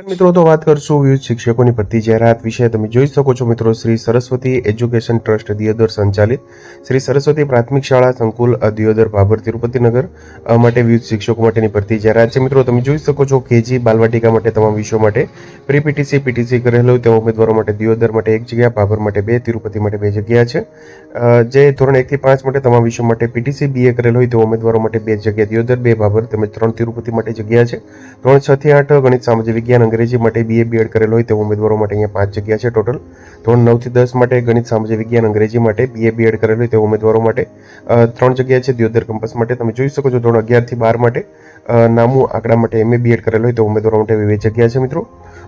મિત્રો, તો વાત કરશું વિવિધ શિક્ષકોની ભરતી જાહેરાત વિશે. તમે જોઈ શકો છો મિત્રો, શ્રી સરસ્વતી એજ્યુકેશન ટ્રસ્ટ દિયોદર સંચાલિત. શ્રી સરસ્વતી પ્રાથમિક શાળા સંકુલ દિયોદર, ભાભર, તિરુપતિનગર માટે વિવિધ શિક્ષકો માટેની ભરતી જાહેરાત છે. મિત્રો, તમે જોઈ શકો છો કેજી બાલવાટિકા માટે, તમામ વિષયો માટે પ્રી પીટીસી પીટીસી કરેલ. તેવા ઉમેદવારો માટે દિયોદર માટે એક જગ્યા, ભાભર માટે બે, તિરુપતિ માટે બે જગ્યા છે. જે ધોરણ એકથી પાંચ માટે, તમામ વિષયો માટે પીટીસી બીએ કરેલ હોય તેવા ઉમેદવારો માટે બે જગ્યા, દિયોદર, બે, ભાભર, તેમજ ત્રણ તિરુપતિ માટે જગ્યા છે. ધોરણ છ થી આઠ ગણિત સામાજિક વિજ્ઞાન અંગ્રેજી માટે બીએ બીએડ કરેલો હોય તેવા ઉમેદવારો માટે અહીંયા પાંચ જગ્યા છે ટોટલ ધોરણ નવથી દસ માટે ગણિત સામાજિક વિજ્ઞાન, અંગ્રેજી માટે બીએ બીએડ કરેલો હોય તેવા ઉમેદવારો માટે. ત્રણ જગ્યા છે, દિયોદર કંપસ માટે. તમે જોઈ શકો છો ધોરણ અગિયારથી બાર માટે નામું આંકડા માટે એમએ બીએડ કરેલો હોય તેવા ઉમેદવારો માટે બે જગ્યા છે મિત્રો.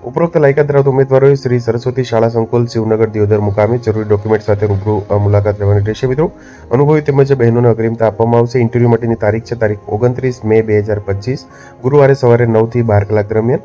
ઉપરોક્ત લાયકાત ધરાવતા ઉમેદવારોએ શ્રી સરસ્વતી શાળા સંકુલ, શિવનગર, દિયોદર મુકામે જરૂરી ડોક્યુમેન્ટ સાથે રૂબરૂ મુલાકાત લેવાની રહેશે મિત્રો. અનુભવી તેમજ બહેનોને અગ્રિમતા આપવામાં આવશે. ઇન્ટરવ્યૂ માટેની તારીખ છે તારીખ ઓગણત્રીસ મે બે હજાર પચીસ. ગુરુવારે સવારે નવથી બાર કલાક દરમિયાન.